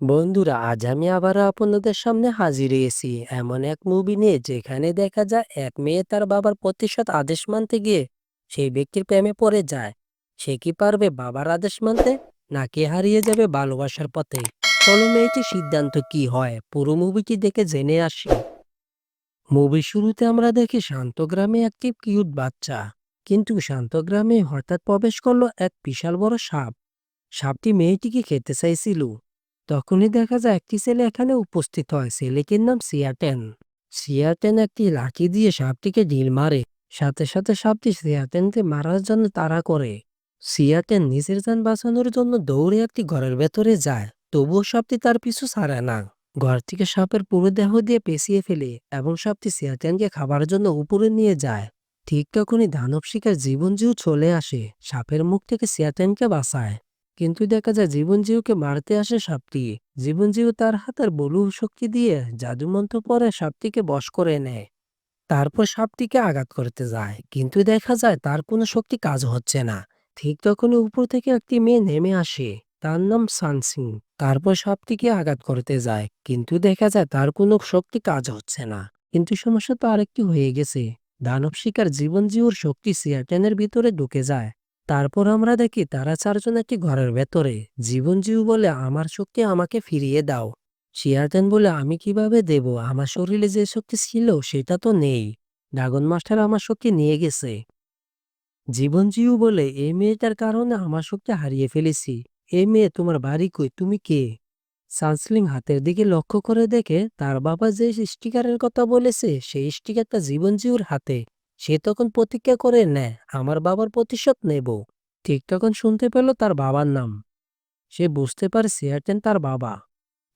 বন্ধুরা, আজ আমি আবারও আপনাদের সামনে হাজির হয়েছি। এমন এক মুভি নিয়ে যেখানে দেখা যায় এক মেয়ে তার বাবার প্রতিশোধ আদেশ মানতে গিয়ে সেই ব্যক্তির প্রেমে পড়ে যায়। সে কি পারবে বাবার আদেশ মানতে, নাকি হারিয়ে যাবে ভালোবাসার পথে? চলো মেয়েটির সিদ্ধান্ত কি হয়? পুরো মুভিটি দেখে জেনে আসি। মুভি শুরুতে আমরা দেখি শান্ত গ্রামে একটি কিউট বাচ্চা। কিন্তু শান্ত গ্রামে হঠাৎ প্রবেশ করল এক বিশাল বড় সাপ। সাপটি মেয়েটিকে খেতে চাইছিল। তখনই দেখা যায় একটি ছেলে এখানে উপস্থিত হয়। ছেলেটির নাম সিয়াটেন সিয়াটেন একটি লাঠি দিয়ে সাপটিকে ঢিল মারে। সাথে সাথে সাপটি সিয়াটেনকে মারার জন্য তাড়া করে। সিয়াটেন নিজের যান বাঁচানোর জন্য দৌড়ে একটি ঘরের ভেতরে যায়। তবুও সাপটি তার পিছু ছাড়ে না। ঘর থেকে সাপের পুরো দেহ দিয়ে পেঁচিয়ে ফেলে এবং সাপটি সিয়াটেনকে খাবার জন্য উপরে নিয়ে যায়। ঠিক তখনই দানব শিকার জীবনজিও চলে আসে। সাপের মুখ থেকে সিয়াটেনকে বাঁচায়। কিন্তু দেখা যায় জীবনজিউকে মারতে আসে সাপটি। জীবনজিউ তার হাতের বলু শক্তি দিয়ে জাদুমন্ত্র পরে সাপটিকে বশ করে নেয়। তারপর সাপটিকে আঘাত করতে যায়। কিন্তু দেখা যায় তার কোনো শক্তি কাজ হচ্ছে না। ঠিক তখনই উপর থেকে একটি মেয়ে নেমে আসে। তার নাম সানসিং। তারপর সাপটিকে আঘাত করতে যায়। কিন্তু দেখা যায় তার কোনো শক্তি কাজ হচ্ছে না। কিন্তু সমস্যা তো আরেকটি হয়ে গেছে। দানব শিকার জীবনজিউর শক্তি সিয়াটেনের ভিতরে ঢুকে যায়। তারপর আমরা দেখি তারা চারজন একটি ঘরের ভেতরে। জীবনজিউ বলে, আমার শক্তি আমাকে ফিরিয়ে দাও। শিয়ারটেন বলে, আমি কীভাবে দেব? আমার শরীরে যে শক্তি ছিল, সেটা তো নেই। ড্রাগন মাস্টার আমার শক্তি নিয়ে গেছে। জীবনজিউ বলে এই মেয়েটার কারণে আমার শক্তি হারিয়ে ফেলেছি। এই মেয়ে, তোমার বাড়ি কই? তুমি কে? সানসলিং হাতের দিকে লক্ষ্য করে দেখে, তার বাবা যে স্টিকারের কথা বলেছে, সেই স্টিকারটা জীবনজিউর হাতে। সে তখন প্রতিজ্ঞা করে নেয়, আমার বাবার প্রতিশোধ নেব। ঠিক তখন শুনতে পেল তার বাবার নাম। সে বুঝতে পারে সিয়ারটেন তার বাবা।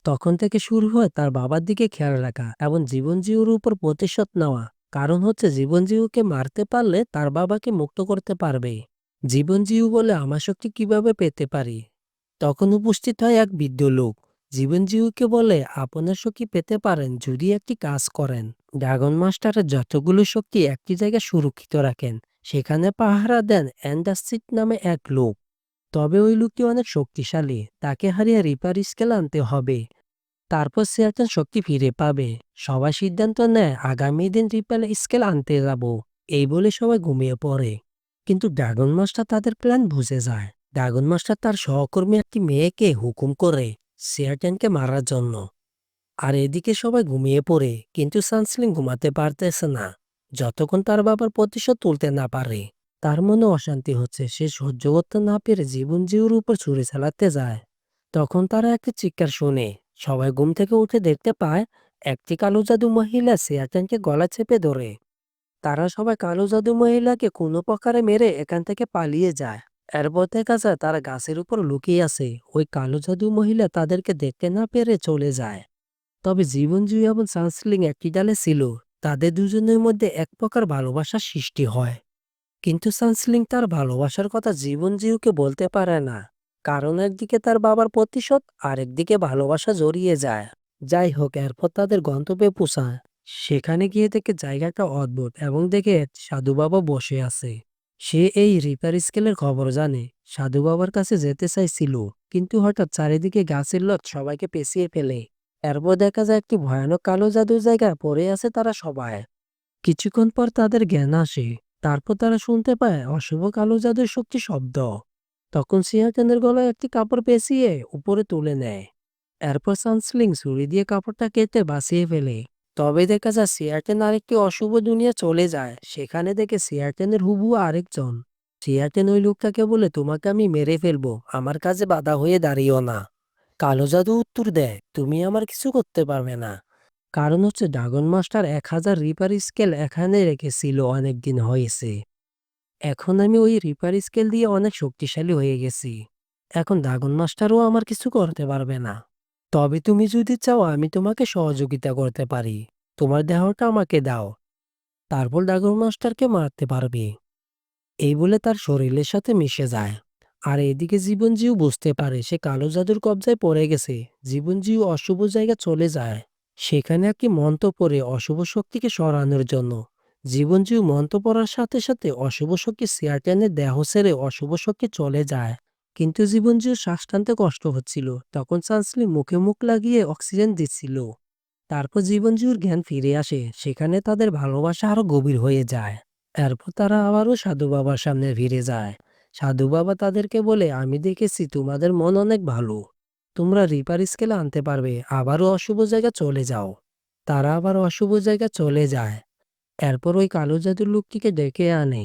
তখন থেকে শুরু হয় তার বাবার দিকে খেয়াল রাখা এবং জীবনজিউর উপর প্রতিশোধ নেওয়া। কারণ হচ্ছে জীবনজিউকে মারতে পারলে তার বাবাকে মুক্ত করতে পারবে। জীবনজিউ বলে আমার শক্তি কীভাবে পেতে পারি? তখন উপস্থিত হয় এক বৃদ্ধ লোক। জীবনজিউকে বলে, আপনার শক্তি পেতে পারেন যদি একটি কাজ করেন। ড্রাগন মাস্টারের যতগুলো শক্তি একটি জায়গায় সুরক্ষিত রাখেন, সেখানে পাহারা দেন অ্যান্ডাসিট নামে এক লোক। তবে ওই লোকটি অনেক শক্তিশালী, তাকে হারিয়ে রিপার স্কেল আনতে হবে। তারপর সে একজন শক্তি ফিরে পাবে। সবাই সিদ্ধান্ত নেয়, আগামী দিন রিপার স্কেল আনতে যাব। এই বলে সবাই ঘুমিয়ে পড়ে। কিন্তু ড্রাগন মাস্টার তাদের প্ল্যান বুঝে যায়। ড্রাগন মাস্টার তার সহকর্মী একটি মেয়েকে হুকুম করে সিয়ারটেনকে মারার জন্য। আর এদিকে সবাই ঘুমিয়ে পড়ে, কিন্তু সানসলিং ঘুমাতে পারতেছে না। যতক্ষণ তার বাবার প্রতিশোধ তুলতে না পারে, তার মনে অশান্তি হচ্ছে। সে সহ্য করতে না পেরে জীবন জিউর উপর ছুরি চালাতে যায়। তখন তারা একটি চিৎকার শুনে, সবাই ঘুম থেকে উঠে দেখতে পায়, একটি কালো জাদু মহিলা সিয়ারটেনকে গলা চেপে ধরে। তারা সবাই কালো জাদু মহিলাকে কোনো প্রকারে মেরে এখান থেকে পালিয়ে যায়। এরপর দেখা যায় তারা গাছের উপর লুকিয়ে আছে। ওই কালো জাদু মহিলা তাদেরকে দেখতে না পেরে চলে যায়। তবে জীবনজুই এবং সানসলিং একটি ডালে ছিল। তাদের দুজনের মধ্যে এক প্রকার ভালোবাসার সৃষ্টি হয়। কিন্তু সানসলিং তার ভালোবাসার কথা জীবনজিউকে বলতে পারে না। কারণ একদিকে তার বাবার প্রতিশোধ আর একদিকে ভালোবাসা জড়িয়ে যায়। যাই হোক, এরপর তাদের গন্তব্যে পৌঁছায়। সেখানে গিয়ে দেখে জায়গাটা অদ্ভুত এবং দেখে সাধু বাবা বসে আছে। সে এই রিপার স্কেলের খবর জানে। সাধু বাবার কাছে যেতে চাইছিল, কিন্তু হঠাৎ চারিদিকে গাছের লত সবাইকে পেঁচিয়ে ফেলে। এরপর দেখা যায় একটি ভয়ানক কালো জাদুর জায়গায় পড়ে আছে তারা সবাই। কিছুক্ষণ পর তাদের জ্ঞান আসে, তারপর তারা শুনতে পায় অশুভ কালো জাদুর শক্তি শব্দ। তখন সিয়াটেনের গলায় একটি কাপড় পেঁচিয়ে উপরে তুলে নেয়। এরপর সানসলিং ছুরি দিয়ে কাপড়টা কেটে বাঁচিয়ে ফেলে। তবে দেখা যায় সিয়াটেন আরেকটি অশুভ দুনিয়া চলে যায়। সেখানে দেখে সিয়াটেনের হুবু আরেকজন। সিয়াটেন ওই লোকটাকে বলে, তোমাকে আমি মেরে ফেলব, আমার কাছে বাধা হয়ে দাঁড়িও না। কালো জাদু উত্তর দেয়, তুমি আমার কিছু করতে পারবে না। কারণ হচ্ছে ড্রাগন মাস্টার এক হাজার রিপার স্কেল এখানে রেখেছিল অনেক দিন হয়েছে। এখন আমি ওই রিপার স্কেল দিয়ে অনেক শক্তিশালী হয়ে গেছি। এখন ড্রাগন মাস্টারও আমার কিছু করতে পারবে না। তবে তুমি যদি চাও আমি তোমাকে সহযোগিতা করতে পারি। তোমার দেহটা আমাকে দাও। তারপর ড্রাগন মাস্টারকে মারতে পারবে। এই বলে তার শরীরের সাথে মিশে যায়। আর এদিকে জীবনজিও বুঝতে পারে সে কালো জাদুর কবজায় পড়ে গেছে। জীবনজিও অশুভ জায়গা চলে যায়। সেখানে একটি মন্ত্র পড়ে অশুভ শক্তিকে সরানোর জন্য। জীবনজিও মন্ত্র পড়ার সাথে সাথে অশুভ শক্তি সিয়ারটেনের দেহ ছেড়ে অশুভ শক্তি চলে যায়। কিন্তু জীবনজির শ্বাস টানতে কষ্ট হচ্ছিল, তখন সানসলিং মুখে মুখ লাগিয়ে অক্সিজেন দিচ্ছিল। তারপর জীবনজিউর জ্ঞান ফিরে আসে, সেখানে তাদের ভালোবাসা আরও গভীর হয়ে যায়। এরপর তারা আবারও সাধু বাবার সামনে ফিরে যায়। সাধু বাবা তাদেরকে বলে, আমি দেখেছি তোমাদের মন অনেক ভালো। তোমরা রিপার স্কেলে আনতে পারবে, আবারও অশুভ জায়গা চলে যাও। তারা আবার অশুভ জায়গা চলে যায়। এরপর ওই কালো জাদুর লোকটিকে ডেকে আনে।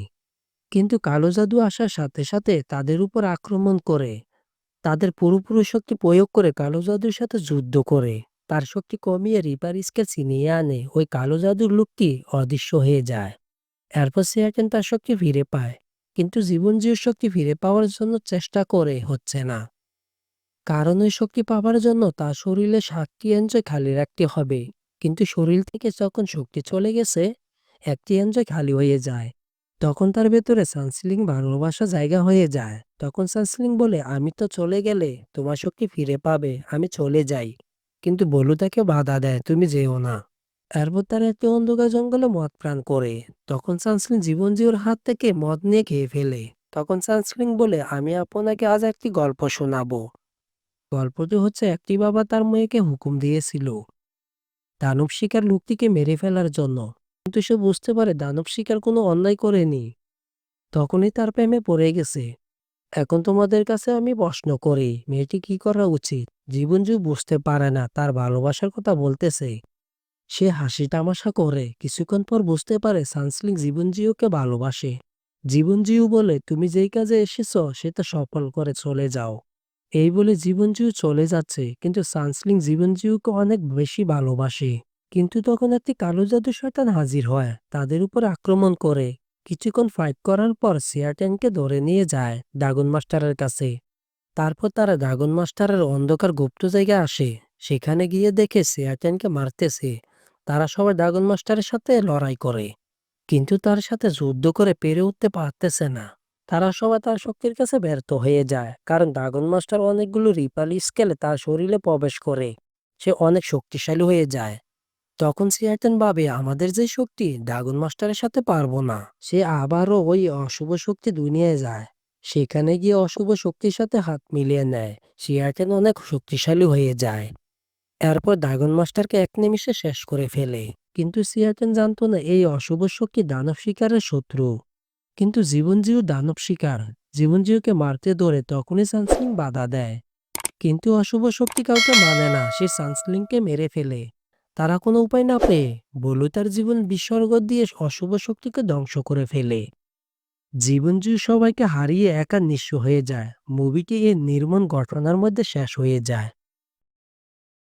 কিন্তু কালো জাদু আসার সাথে সাথে তাদের উপর আক্রমণ করে। তাদের পুরোপুরি শক্তি প্রয়োগ করে কালো জাদুর সাথে যুদ্ধ করে। তার শক্তি কমিয়ে রিপার স্কেল ছিনিয়ে আনে। ওই কালো জাদুর লোকটি অদৃশ্য হয়ে যায়। এরপর সে তার শক্তি ফিরে পায়। কিন্তু জীবন জীবনজীবীর শক্তি ফিরে পাওয়ার জন্য চেষ্টা করে হচ্ছে না। কারণ ওই শক্তি পাওয়ার জন্য তার শরীরে সাতটি এনজয় খালি রাখতে হবে। কিন্তু শরীর থেকে যখন শক্তি চলে গেছে, একটি এনজয় খালি হয়ে যায়। তখন তার ভেতরে সানসিলিং ভালোবাসা জায়গা হয়ে যায়। তখন সানসিলিং বলে, আমি তো চলে গেলে তোমার শক্তি ফিরে পাবে, আমি চলে যাই। কিন্তু বলু তাকে বাধা দেয়, তুমি যেও না। এরপর তারা একটি অন্ধকার জঙ্গলে মদ প্রাণ করে। তখন সানসিলিং জীবনজিওর হাত থেকে মদ নিয়ে খেয়ে ফেলে। তখন সানসিলিং বলে, আমি আপনাকে আজ একটি গল্প শোনাবো। গল্পটি হচ্ছে, একটি বাবা তার মেয়েকে হুকুম দিয়েছিল, দানব শিকার লোকটিকে মেরে ফেলার জন্য। কিন্তু সে বুঝতে পারে দানব শিকার কোনো অন্যায় করেনি। তখনই তার প্রেমে পড়ে গেছে। এখন তোমাদের কাছে আমি প্রশ্ন করি, মেয়েটি কি করা উচিত? জীবনজু বুঝতে পারে না, তার ভালোবাসার কথা বলতেছে। সে হাসি তামাশা করে, কিছুক্ষণ পর বুঝতে পারে সানসলিং জীবনজিওকে ভালোবাসে। জীবনজিও বলে, তুমি যেই কাজে এসেছ, সেটা সফল করে চলে যাও। এই বলে জীবনজিও চলে যাচ্ছে, কিন্তু সানসলিং জীবনজিওকে অনেক বেশি ভালোবাসে। কিন্তু তখন একটি কালো জাদু শয়তান হাজির হয়। তাদের উপর আক্রমণ করে। কিছুক্ষণ ফাইট করার পর সিয়াটেনকে ধরে নিয়ে যায় ড্রাগন মাস্টারের কাছে। তারপর তারা ড্রাগন মাস্টারের অন্ধকার গুপ্ত জায়গায় আসে। সেখানে গিয়ে দেখে সিয়াটেনকে মারতেছে। তারা সবাই ড্রাগন মাস্টারের সাথে লড়াই করে। কিন্তু তার সাথে যুদ্ধ করে পেরে উঠতে পারতেছে না। তারা সবাই তার শক্তির কাছে ব্যর্থ হয়ে যায়। কারণ ড্রাগন মাস্টার অনেকগুলো রিপাল স্কেলে তার শরীরে প্রবেশ করে। সে অনেক শক্তিশালী হয়ে যায়। তখন সিয়াটেন ভাবে, আমাদের যে শক্তি, ড্রাগন মাস্টারের সাথে পারব না। সে আবারও ওই অশুভ শক্তি দুনিয়ায় যায়। সেখানে গিয়ে অশুভ শক্তির সাথে হাত মিলিয়ে নেয়। সিয়াটেন অনেক শক্তিশালী হয়ে যায়। এরপর ড্রাগন মাস্টারকে এক নিমিষে শেষ করে ফেলে। কিন্তু সিয়াটেন জানতো না, এই অশুভ শক্তি দানব শিকারের শত্রু। কিন্তু জীবনজিও দানব শিকার। জীবনজিওকে মারতে ধরে তখনই সানসলিং বাধা দেয়। কিন্তু অশুভ শক্তি কাউকে মানে না, সে সানসলিংকে মেরে ফেলে। তারা কোনো উপায় না পেয়ে বলু তার জীবন বিসর্গ দিয়ে অশুভ শক্তিকে ধ্বংস করে ফেলে। জীবনজীবী সবাইকে হারিয়ে একা নিঃস্ব হয়ে যায়। মুভিটি এর নির্মম ঘটনার মধ্যে শেষ হয়ে যায়।